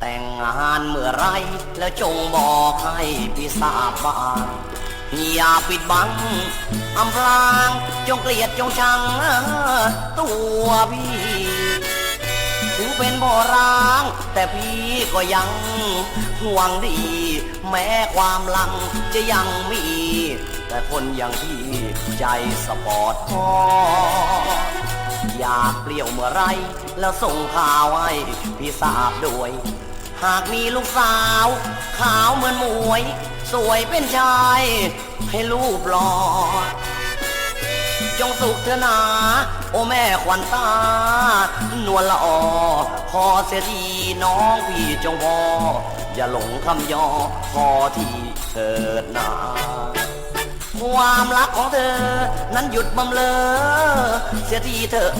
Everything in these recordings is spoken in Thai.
แต่งงานเมื่อไรแล้วจงบอกให้พี่ทราบบ้างอย่าปิดบังอำพรางจงเกลียดจงชังตัวพี่ ถึงเป็นบ่อร้าง แต่พี่ก็ยังห่วงดี แม้ความลังจะยังมี แต่คนอย่างพี่ใจสปอร์ตพออยากเปลี่ยวเมื่อไร แล้วส่งข่าวให้พี่ทราบด้วย หากมีลูกสาว ขาวเหมือนหมวย สวยเป็นชาย ให้รูปหล่อ จงสุขเถอนา โอแม่ขวัญตา นวลละออพอเสียทีน้องพี่จงพอ อย่าหลงคำยอพอที่เถิดนาความรักของเธอ นั้นหยุดบำเลอ เสียทีเถอ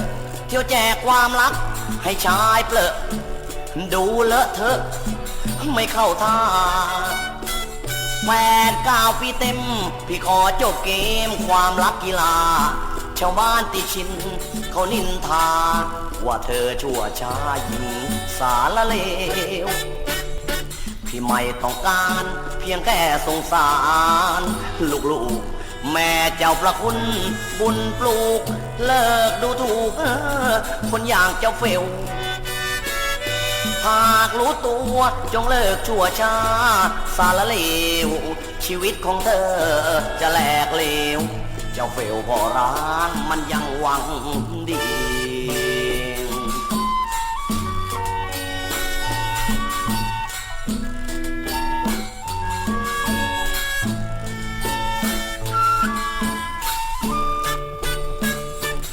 เที่ยวแจกความรัก ให้ชายเปลอะดูเลอะเถอไม่เข้าท่า แปดเก้าปีเต็ม พี่ขอจบเกมความรักกีฬา ชาวบ้านติชิน เขานินทา ว่าเธอชั่วช้าหญิงสารเลว พี่ไม่ต้องการเพียงแค่สงสาร ลูกๆ แม่เจ้าประคุณบุญปลูก เลิกดูถูกคนอย่างเจ้าเฟล หากรู้ตัวจงเลิกชั่วช้า สารเลว ชีวิตของเธอจะแหลกเลว เจ้าเฟลพอร้านมันยังหวังดี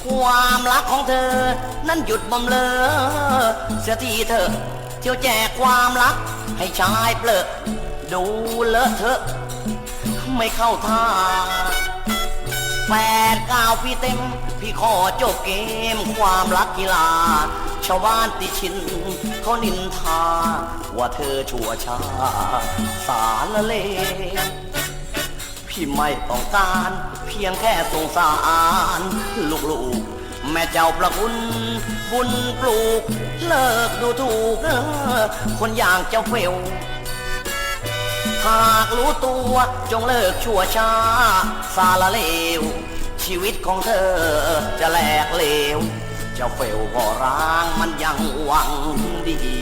ความรักของเธอ นั้นหยุดบำเลอเสียทีเธอ เที่ยวแจกความรัก ให้ชายเปลือะดูเลอะเถอะไม่เข้าท่าแปดเก้าปีเต็ม พี่ขอจบเกมความรักกีฬา ชาวบ้านติชินเขานินทา ว่าเธอชั่วชา สารเลพี่ไม่ต้องการ เพียงแค่สงสาร ลูกๆ แม่เจ้าประคุณบุญปลูก เลิกดูถูก คนอย่างเจ้าเฟลหากรู้ตัวจงเลิกชั่วช้าสาละเลว ชีวิตของเธอจะแหลกเลว เจ้าเฟลก็ร้างมันยังหวังดี